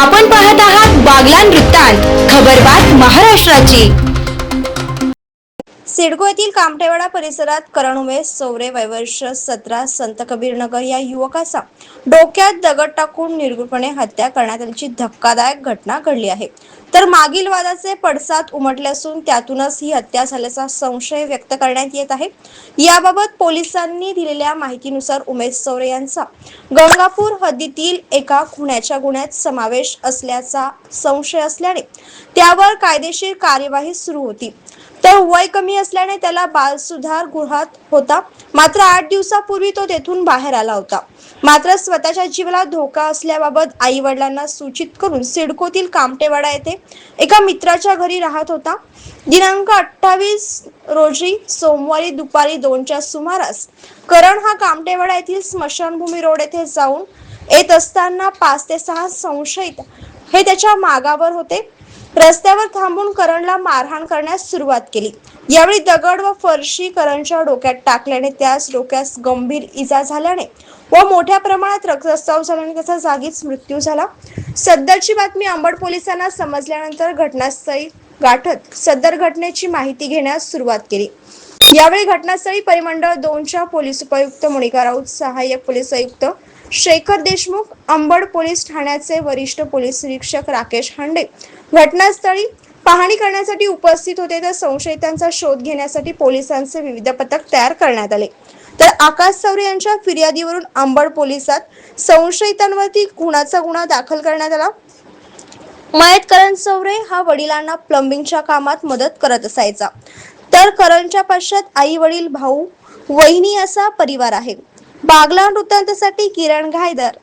आपण पाहत आहात बागलान वृत्तांत खबरबात महाराष्ट्राची. सिडको येथील कामठेवाडा परिसरात करणुमे सौरे चौरे वयवर्ष सतरा संत कबीरनगर या युवकाचा डोक्यात दगड टाकून निर्गुणपणे हत्या करण्यात आल्याची धक्कादायक घटना घडली आहे. तर मागील वादाचे पडसाद उमटले असून त्यातूनच ही हत्या झाल्याचा संशय व्यक्त करण्यात येत आहे. याबाबत पोलिसांनी दिलेल्या माहितीनुसार उमेश चौरे यांचा गंगापूर हद्दीतील एका खुण्याच्या गुन्ह्यात समावेश असल्याचा संशय असल्याने त्यावर कायदेशीर कार्यवाही सुरू होती. तर वय कमी असल्याने त्याला बालसुधार गृहात होता. मात्र आठ दिवसापूर्वी तो तेथून बाहेर आला होता. मात्र स्वतःच्या जीवाला धोका असल्याबाबत आई वडिलांना सूचित करून सिडकोतील कामटेवाडा येथे एका मित्राच्या घरी राहत होता. दिनांक अठ्ठावीस रोजी सोमवारी दुपारी दोनच्या सुमारास करण हा कामटेवाडा येथील स्मशानभूमी रोड येथे जाऊन येत असताना पाच ते सहा संशयित हे त्याच्या मागावर होते. रस्त्यावर थांबून करणला मारहाण करण्यास सुरुवात केली. यावेळी दगड व फरशी करणच्या डोक्यात टाकल्याने त्यास डोक्यास गंभीर इजा झाल्याने व मोठ्या प्रमाणात रक्तस्राव झाल्याने त्याचा जागीच मृत्यू झाला. सदरची बातमी अंबड पोलिसांना समजल्यानंतर घटनास्थळी गाठत सदर घटनेची माहिती घेण्यास सुरुवात केली. यावेळी घटनास्थळी परिमंडळ दोनच्या पोलीस उपायुक्त मुणिका राऊत सहाय्यक पोलीस आयुक्त शेखर देशमुख अंबड पोलीस ठाण्याचे वरिष्ठ पोलीस निरीक्षक राकेश हांडे. घटनास्थळी पाहणी करण्यासाठी उपस्थित होते तर संशयितांचा शोध घेण्यासाठी पोलिसांचे विविध पथक तयार करण्यात आले. तर आकाश सौरे यांच्या फिर्यादीवरून अंबड पोलिसात संशयितांवरती खुनाचा गुन्हा दाखल करण्यात आला. मयत करण सौरे हा वडिलांना प्लंबिंगच्या कामात मदत करत असायचा. तर करणच्या पश्चात आई वडील भाऊ वहिनी असा परिवार आहे. बागला वृत्तांतासाठी किरण घायदर